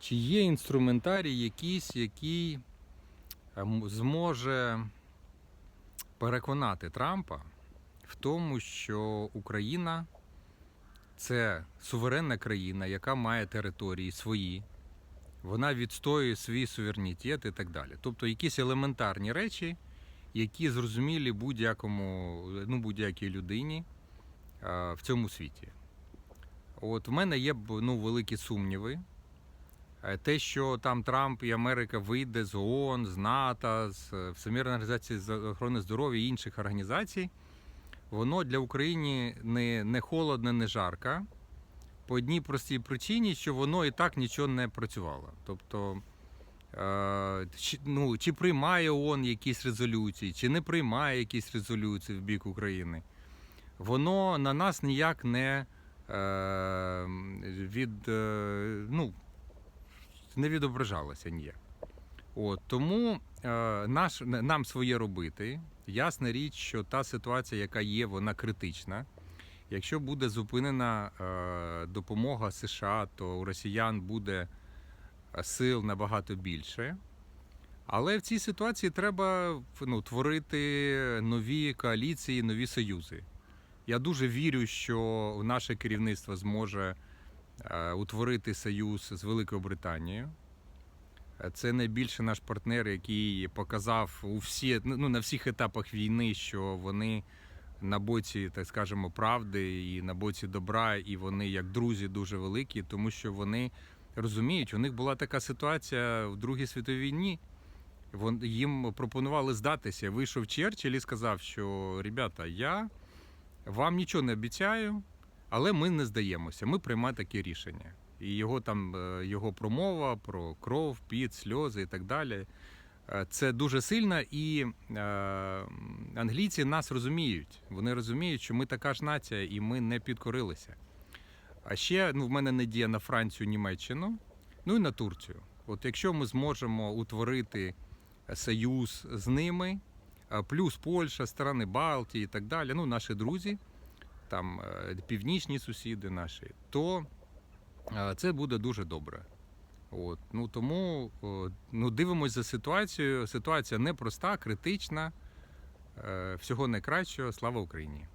Чи є інструментарій якийсь, який е, зможе переконати Трампа в тому, що Україна це суверенна країна, яка має території свої, вона відстоює свій суверенітет і так далі. Тобто якісь елементарні речі, які зрозумілі будь-якому, ну, будь-якій людині е, в цьому світі. От в мене є ну, великі сумніви. Е, Те, що там Трамп і Америка вийде з ООН, з НАТО, з е, Всемірної організації з охорони здоров'я і інших організацій, воно для України не, не холодно, не жарко. По одній простій причині, що воно і так нічого не працювало. Тобто, е, чи, ну, чи приймає ООН якісь резолюції, чи не приймає якісь резолюції в бік України, воно на нас ніяк не е, від, е, ну, не відображалося ніяк. От, тому е, наш, нам своє робити. Ясна річ, що та ситуація, яка є, вона критична. Якщо буде зупинена е, допомога США, то у росіян буде е, сил набагато більше. Але в цій ситуації треба ну, творити нові коаліції, нові союзи. Я дуже вірю, що наше керівництво зможе утворити союз з Великою Британією. Е, Це найбільше наш партнер, який показав у всі, ну, на всіх етапах війни, що вони на боці, так скажемо, правди і на боці добра, і вони як друзі дуже великі, тому що вони розуміють, у них була така ситуація в Другій світовій війні. Їм пропонували здатися. Вийшов Черчилль і сказав, що ребята, я вам нічого не обіцяю, але ми не здаємося. Ми приймаємо таке рішення. І його там е, його промова про кров, піт, сльози і так далі. е, Це дуже сильно, і е, англійці нас розуміють. Вони розуміють, що ми така ж нація, і ми не підкорилися. А ще ну, в мене надія на Францію, Німеччину, ну і на Турцію. От якщо ми зможемо утворити союз з ними, плюс Польща, страни Балтії і так далі, ну наші друзі, там е, північні сусіди наші, то е, це буде дуже добре. От, ну тому ну, дивимось за ситуацією. Ситуація непроста, критична. Е, Всього найкращого. Слава Україні!